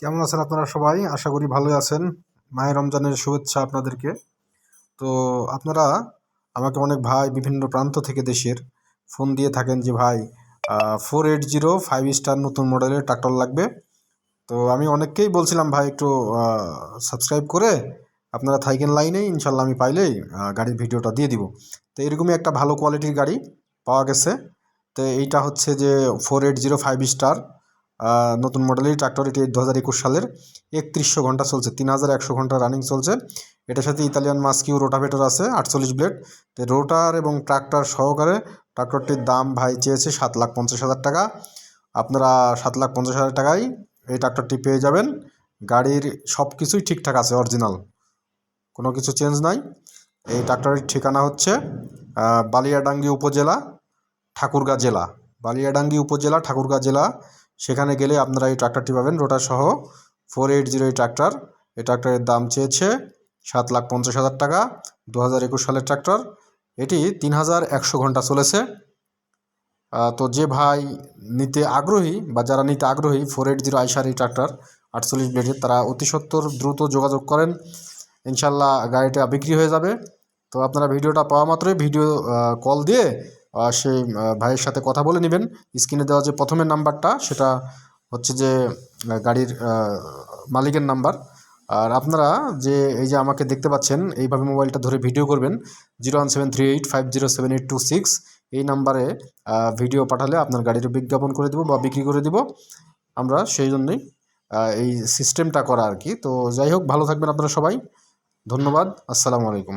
কেমন আছেন আপনারা সবাই? আশা করি ভালোই আছেন। মায়ের রমজানের শুভেচ্ছা আপনাদেরকে। তো আপনারা আমাকে অনেক ভাই বিভিন্ন প্রান্ত থেকে দেশের ফোন দিয়ে থাকেন যে, ভাই four eight zero five star নতুন মডেলের ট্রাক্টর লাগবে। তো আমি অনেককেই বলছিলাম, ভাই, একটু সাবস্ক্রাইব করে আপনারা থাইকেন লাইনে ইনশাল্লাহ আমি পাইলেই গাড়ির ভিডিওটা দিয়ে দিব। তো এরকমই একটা ভালো কোয়ালিটির গাড়ি পাওয়া গেছে। তো এইটা হচ্ছে যে four eight zero five star নতুন মডেলের ট্রাক্টর এটি দু হাজার একুশ সালের একত্রিশশো ঘণ্টা চলছে, তিন হাজার একশো ঘণ্টা রানিং চলছে। এটার সাথে ইতালিয়ান মাস্কিউ রোটাভেটর আছে, আটচল্লিশ ব্লেড তো রোটার এবং ট্রাক্টর সহকারে ট্রাক্টরটির দাম ভাই চেয়েছে সাত লাখ পঞ্চাশ হাজার টাকা। আপনারা সাত লাখ পঞ্চাশ হাজার টাকায় এই ট্রাক্টরটি পেয়ে যাবেন। গাড়ির সব কিছুই ঠিকঠাক আছে অরিজিনাল কোনো কিছু চেঞ্জ নাই। এই ট্রাক্টরের ঠিকানা হচ্ছে বালিয়াডাঙ্গি উপজেলা, ঠাকুরগাঁ জেলা। বালিয়াডাঙ্গি উপজেলা, ঠাকুরগাঁ জেলা। সেখানে গেলে আপনারা এই ট্রাক্টরটি পাবেন। রোটার সহ ফোর এইট জিরো এই ট্রাক্টর। এই ট্রাক্টরের দাম চেয়েছে সাত লাখ পঞ্চাশ হাজার টাকা দু হাজার একুশ সালের ট্রাক্টর। এটি তিন হাজার একশো ঘণ্টা চলেছে। তো যে ভাই নিতে আগ্রহী বা যারা নিতে আগ্রহী ফোর এইট জিরো আইসার এই ট্রাক্টর, আটচল্লিশ ব্লেডের তারা অতি সত্বর দ্রুত যোগাযোগ করেন। ইনশাল্লাহ গাড়িটা বিক্রি হয়ে যাবে। তো আপনারা ভিডিওটা পাওয়া মাত্রই ভিডিও কল দিয়ে সেই ভাইয়ের সাথে কথা বলে নেবেন। স্ক্রিনে দেওয়া যে প্রথমের নাম্বারটা, সেটা হচ্ছে যে গাড়ির মালিকের নাম্বার। আর আপনারা যে, এই যে আমাকে দেখতে পাচ্ছেন, এইভাবে মোবাইলটা ধরে ভিডিও করবেন, zero one seven three eight five zero seven eight two six. এই নাম্বারে ভিডিও পাঠালে আপনার গাড়ির বিজ্ঞাপন করে দেবো বা বিক্রি করে দিব। আমরা সেই জন্যই এই সিস্টেমটা করা আর কি। তো যাই হোক, ভালো থাকবেন আপনারা সবাই। ধন্যবাদ। আসসালামু আলাইকুম।